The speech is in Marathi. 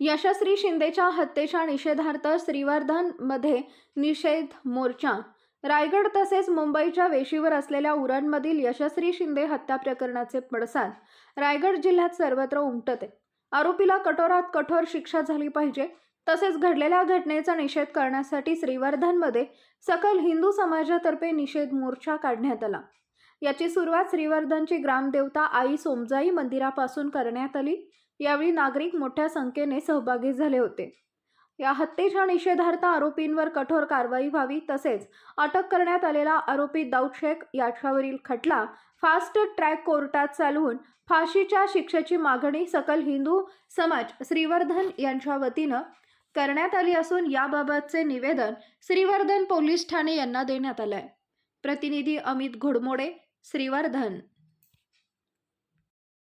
यशस्वी शिंदेच्या हत्येच्या निषेधार्थ श्रीवर्धनमध्ये निषेध मोर्चा. रायगड तसेच मुंबईच्या वेशीवर असलेल्या उरणमधील यशस्वी शिंदे हत्या प्रकरणाचे पडसाद. रायगड जिल्ह्यात सर्वत्र उमटते. आरोपीला कठोरात कठोर शिक्षा झाली पाहिजे. तसेच घडलेल्या घटनेचा निषेध करण्यासाठी श्रीवर्धनमध्ये सकल हिंदू समाजातर्फे निषेध मोर्चा काढण्यात आला. याची सुरुवात श्रीवर्धनची ग्रामदेवता आई सोमजाई मंदिरापासून करण्यात आली. यावेळी नागरिक मोठ्या संख्येने सहभागी झाले होते. या हत्येच्या निषेधार्थ आरोपींवर कठोर कारवाई व्हावी तसेच अटक करण्यात आलेला आरोपी दाऊद शेख याच्यावरील खटला फास्ट ट्रॅक कोर्टात चालवून फाशीच्या शिक्षेची मागणी सकल हिंदू समाज श्रीवर्धन यांच्या वतीनं करण्यात आली असून याबाबतचे निवेदन श्रीवर्धन पोलीस ठाणे यांना देण्यात आलं आहे प्रतिनिधी अमित घोडमोडे श्रीवर्धन.